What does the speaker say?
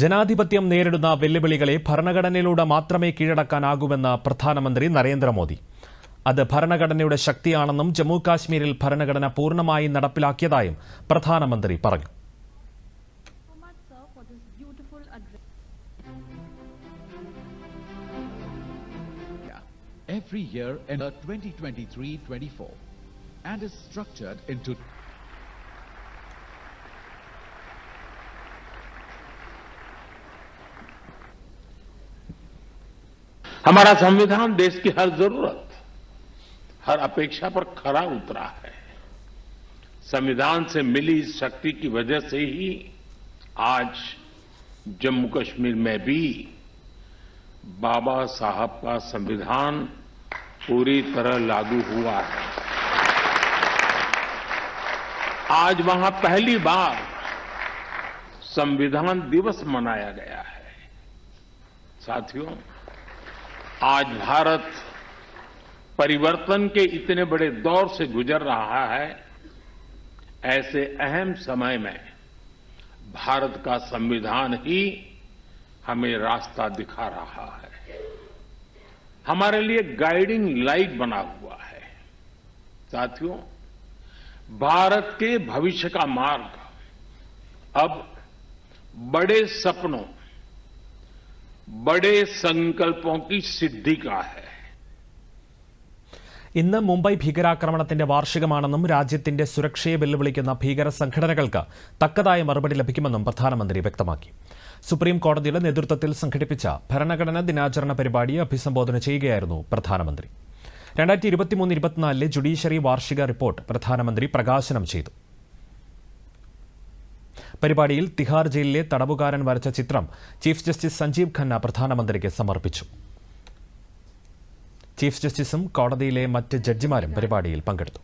ജനാധിപത്യം നേരിടുന്ന വെല്ലുവിളികളെ ഭരണഘടനയിലൂടെ മാത്രമേ കീഴടക്കാനാകൂവെന്ന് പ്രധാനമന്ത്രി നരേന്ദ്രമോദി. അത് ഭരണഘടനയുടെ ശക്തിയാണെന്നും ജമ്മു കാശ്മീരിൽ ഭരണഘടന പൂർണമായി നടപ്പിലാക്കിയതായും പ്രധാനമന്ത്രി പറഞ്ഞു. Every year in 2023-24 and is structured into हमारा संविधान देश की हर ज़रूरत, हर अपेक्षा पर खरा उतरा है। संविधान से मिली शक्ति की वजह से ही आज जम्मू कश्मीर में भी बाबा साहब का संविधान पूरी तरह लागू हुआ है। आज वहाँ पहली बार संविधान दिवस मनाया गया है। साथियों आज भारत परिवर्तन के इतने बड़े दौर से गुजर रहा है, ऐसे अहम समय में भारत का संविधान ही हमें रास्ता दिखा रहा है। हमारे लिए गाइडिंग लाइट बना हुआ है। साथियों, भारत के भविष्य का मार्ग अब बड़े सपनों ബഡേ സങ്കൽപ്പോ സിദ്ധി കാ ഇന്ന് മുംബൈ ഭീകരാക്രമണത്തിന്റെ വാർഷികമാണെന്നും രാജ്യത്തിന്റെ സുരക്ഷയെ വെല്ലുവിളിക്കുന്ന ഭീകര സംഘടനകൾക്ക് തക്കതായ മറുപടി ലഭിക്കുമെന്നും പ്രധാനമന്ത്രി വ്യക്തമാക്കി. സുപ്രീം കോടതിയുടെ നേതൃത്വത്തിൽ സംഘടിപ്പിച്ച ഭരണഘടനാ ദിനാചരണ പരിപാടി അഭിസംബോധന ചെയ്യുകയായിരുന്നു പ്രധാനമന്ത്രി. രണ്ടായിരത്തി ഇരുപത്തിമൂന്ന് ഇരുപത്തിനാലിലെ ജുഡീഷ്യറി വാർഷിക റിപ്പോർട്ട് പ്രധാനമന്ത്രി പ്രകാശനം ചെയ്തു. പരിപാടിയിൽ തിഹാർ ജയിലിലെ തടവുകാരൻ വരച്ച ചിത്രം ചീഫ് ജസ്റ്റിസ് സഞ്ജീവ് ഖന്ന പ്രധാനമന്ത്രിക്ക് സമർപ്പിച്ചു. ചീഫ് ജസ്റ്റിസും കോടതിയിലെ മറ്റ് ജഡ്ജിമാരും പരിപാടിയിൽ പങ്കെടുത്തു.